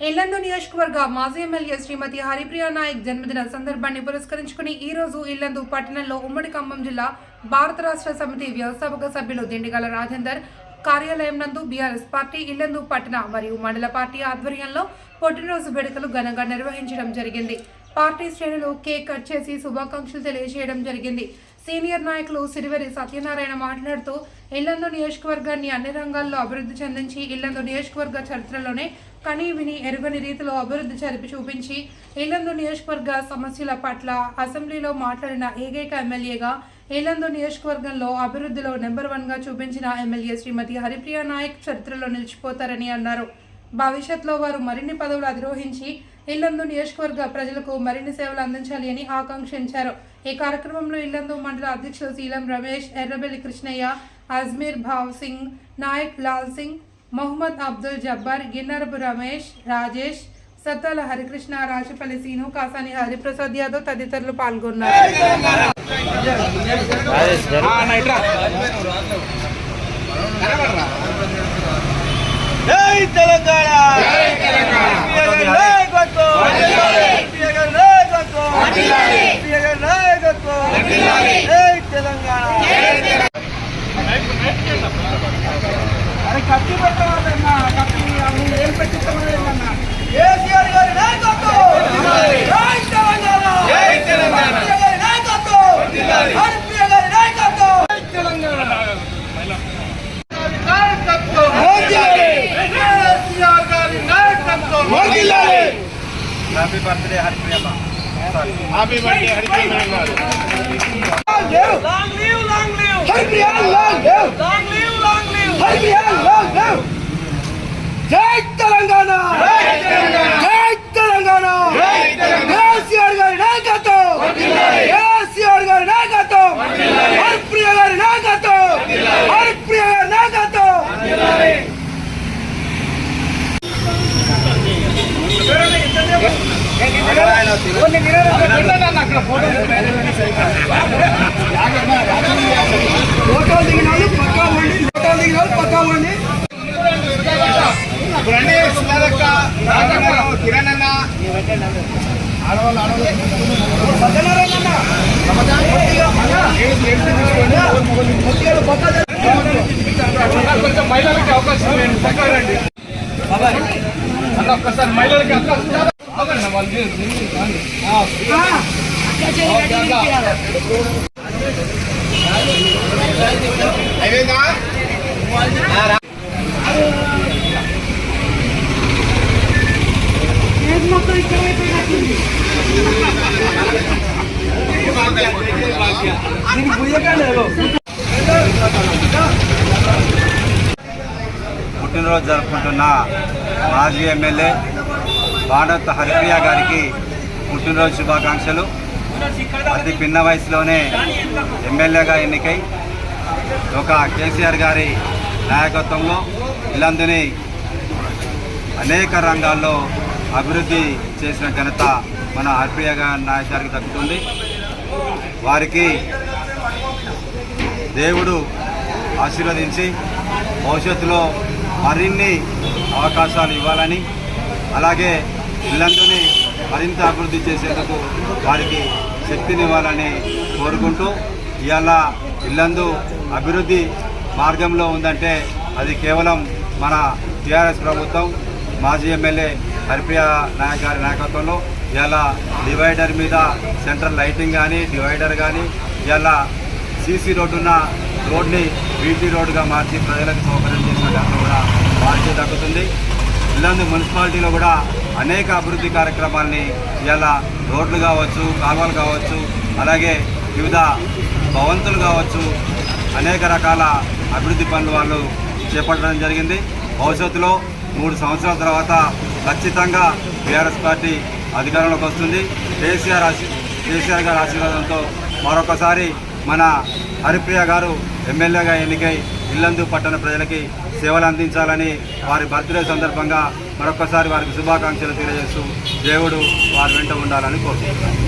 ఇల్లందు నియోజకవర్గ మాజీ ఎమ్మెల్యే శ్రీమతి హరిప్రియ నాయక్ జన్మదిన సందర్భాన్ని పురస్కరించుకుని ఈ రోజు ఇల్లందు పట్టణంలో ఉమ్మడి ఖమ్మం జిల్లా భారత రాష్ట్ర సమితి వ్యవస్థాపక సభ్యులు దిండిగల రాజేందర్ కార్యాలయం నందు బీఆర్ఎస్ పార్టీ ఇల్లందు పట్టణ మరియు మండల పార్టీ ఆధ్వర్యంలో పుట్టినరోజు వేడుకలు ఘనంగా నిర్వహించడం జరిగింది. పార్టీ శ్రేణులు కేక్ కట్ చేసి శుభాకాంక్షలు తెలియజేయడం జరిగింది. సీనియర్ నాయకులు సిరివెరి సత్యనారాయణ మాట్లాడుతూ ఇల్లందు నియోజకవర్గాన్ని అన్ని రంగాల్లో అభివృద్ధి చెందించి ఇల్లందు నియోజకవర్గ చరిత్రలోనే కని విని ఎరుగని రీతిలో అభివృద్ధి జరిపి చూపించి ఇల్లందు నియోజకవర్గ సమస్యల పట్ల అసెంబ్లీలో మాట్లాడిన ఏకైక ఎమ్మెల్యేగా ఇల్లందు నియోజకవర్గంలో అభివృద్ధిలో నెంబర్ వన్గా చూపించిన ఎమ్మెల్యే శ్రీమతి హరిప్రియ నాయక్ చరిత్రలో నిలిచిపోతారని అన్నారు. భవిష్యత్తులో వారు మరిన్ని పదవులు అధిరోహించి ఇల్లందు నియోజకవర్గ ప్రజలకు మరిన్ని సేవలు అందించాలి అని ఆకాంక్షించారు. ఈ కార్యక్రమంలో ఇల్లందు మండల అధ్యక్షులు శీలం రమేష్ ఎర్రబెల్లి కృష్ణయ్య అజ్మీర్ భావ్ సింగ్ నాయక్ లాల్ సింగ్ మొహమ్మద్ అబ్దుల్ జబ్బార్ గిన్నరపు రమేష్ రాజేష్ సత్తాల హరికృష్ణ రాజపల్లి సీను కాసాని హరిప్రసాద్ యాదవ్ తదితరులు పాల్గొన్నారు. తెలంగాణ! నాయకత్వం! నాయకత్వం! తెలంగాణ! అరే కత్తి పెట్టవాలన్నా కత్తి ఏం పెట్టిస్తామన్నా కేసీఆర్ గారి నాయకత్వం! నాయకత్వం! తెలంగాణ నాయకత్వం కేసీఆర్ గారి నాయకత్వం happy birthday Haripriyamma happy birthday Haripriyamma long live long live Haripriya long live long live long live Haripriya long live జై తెలంగాణ జై తెలంగాణ జై తెలంగాణ జై తెలంగాణ కేసీఆర్ గారి నాయకత్వం కేసీఆర్ గారి నాయకత్వం హరిప్రియ గారి నాయకత్వం హరిప్రియ గారి నాయకత్వం ఫోటోలు దిగిన వాళ్ళు పక్కా ఫోటోలు దిగిన వాళ్ళు పక్కా కొంచెం మహిళలకి అవకాశం ఇవ్వండి. పక్కన రండి. ఒక్కసారి మహిళలకి అవకాశం పుట్టినరోజు జరుపుకుంటున్న మాజీ ఎమ్మెల్యే భారత్ హరిప్రియ గారికి పుట్టినరోజు శుభాకాంక్షలు. అతి పిన్న వయసులోనే ఎమ్మెల్యేగా ఎన్నికై ఒక కేసీఆర్ గారి నాయకత్వంలో ఇల్లందుని అనేక రంగాల్లో అభివృద్ధి చేసిన ఘనత మన హరిప్రియ గారి నాయక్ దక్కుతుంది. వారికి దేవుడు ఆశీర్వదించి భవిష్యత్తులో మరిన్ని అవకాశాలు ఇవ్వాలని అలాగే ఇల్లందుని మరింత అభివృద్ధి చేసేందుకు వారికి శక్తినివ్వాలని కోరుకుంటూ ఇవాళ ఇల్లందు అభివృద్ధి మార్గంలో ఉందంటే అది కేవలం మన టీఆర్ఎస్ ప్రభుత్వం మాజీ ఎమ్మెల్యే హరిప్రియ నాయక్ గారి నాయకత్వంలో ఇవాళ డివైడర్ మీద సెంట్రల్ లైటింగ్ కానీ డివైడర్ కానీ ఇవాళ సీసీ రోడ్డున్న రోడ్ని బీటీ రోడ్డుగా మార్చి ప్రజలకు సౌకర్యం చేసిన కూడా వారికి దక్కుతుంది. ఇల్లందు మున్సిపాలిటీలో కూడా అనేక అభివృద్ధి కార్యక్రమాల్ని ఇలా రోడ్లు కావచ్చు కాలువలు కావచ్చు అలాగే వివిధ భవంతులు కావచ్చు అనేక రకాల అభివృద్ధి పనులు వాళ్ళు చేపట్టడం జరిగింది. భవిష్యత్తులో మూడు సంవత్సరాల తర్వాత ఖచ్చితంగా బీఆర్ఎస్ పార్టీ అధికారంలోకి వస్తుంది. కేసీఆర్ ఆశీ కేసీఆర్ గారి ఆశీర్వాదంతో మరొకసారి మన హరిప్రియ గారు ఎమ్మెల్యేగా ఎన్నికై ఇల్లందు పట్టణ ప్రజలకి సేవలు అందించాలని వారి బర్త్డే సందర్భంగా మరొకసారి వారికి శుభాకాంక్షలు తెలియజేస్తూ దేవుడు వారి వెంట ఉండాలని కోరుకుంటున్నాను.